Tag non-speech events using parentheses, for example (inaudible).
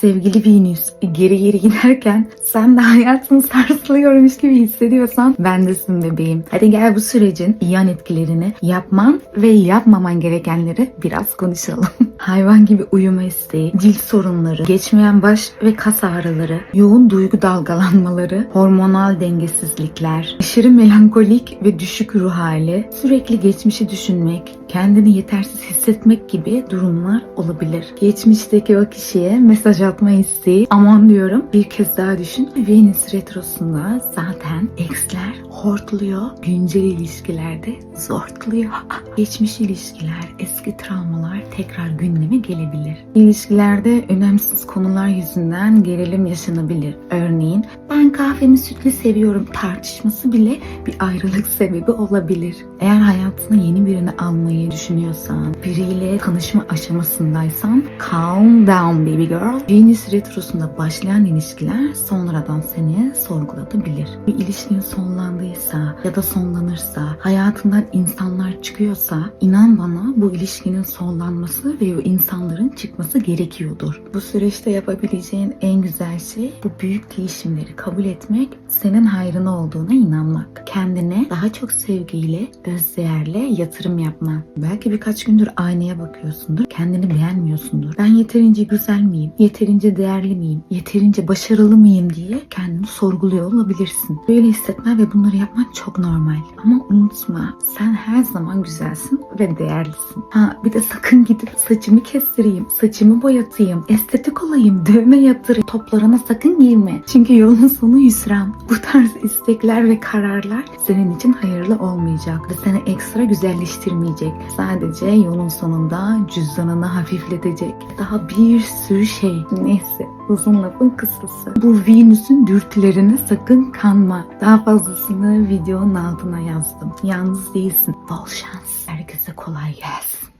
Sevgili Venüs geri geri giderken sen de hayatını sarsılıyormuş gibi hissediyorsan bendesin bebeğim. Hadi gel bu sürecin yan etkilerini yapman ve yapmaman gerekenleri biraz konuşalım. (laughs) Hayvan gibi uyuma isteği, cilt sorunları, geçmeyen baş ve kas ağrıları, yoğun duygu dalgalanmaları, hormonal dengesizlikler, aşırı melankolik ve düşük ruh hali, sürekli geçmişi düşünmek, kendini yetersiz hissetmek gibi durumlar olabilir. Geçmişteki o kişiye mesaj atma isteği aman diyorum bir kez daha düşün. Venüs retrosunda zaten eksler hortluyor. Güncel ilişkilerde zortluyor. (laughs) Geçmiş ilişkiler, eski travmalar tekrar gündeme gelebilir. İlişkilerde önemsiz konular yüzünden gerilim yaşanabilir. Örneğin ben kahvemi sütlü seviyorum tartışması bile bir ayrılık sebebi olabilir. Eğer hayatına yeni birini almayı düşünüyorsan, biriyle tanışma aşamasındaysan calm down baby girl. Venüs retrosunda başlayan ilişkiler sonradan seni sorgulatabilir. Bir ilişkin sonlandıysa ya da sonlanırsa, hayatından insanlar çıkıyorsa inan bana bu ilişkinin sonlanması ve o insanların çıkması gerekiyordur. Bu süreçte yapabileceğin en güzel şey bu büyük değişimleri kabul etmek, senin hayrına olduğuna inanmak. Kendine daha çok sevgiyle, özdeğerle yatırım yapman. Belki birkaç gündür aynaya bakıyorsundur, kendini beğenmiyorsundur. Ben yeterince güzel miyim? Yeterince değerli miyim? Yeterince başarılı mıyım diye kendini sorguluyor olabilirsin. Böyle hissetmen ve bunları yapmak çok normal. Ama unutma, sen her zaman güzelsin ve değerlisin. Ha bir de sakın gidip saçımı kestireyim, saçımı boyatayım, estetik olayım, dövme yaptırayım. Toplarına sakın girme. Çünkü yolun sonu hüsran. Bu tarz istekler ve kararlar senin için hayırlı olmayacak ve seni ekstra güzelleştirmeyecek. Sadece yolun sonunda cüzdanını hafifletecek. Daha bir sürü şey. Neyse uzun lafın kısası. Bu Venüs'ün dürtülerine sakın kanma. Daha fazlasını videonun altına yazdım. Yalnız değilsin. Bol şans. Herkese kolay gelsin.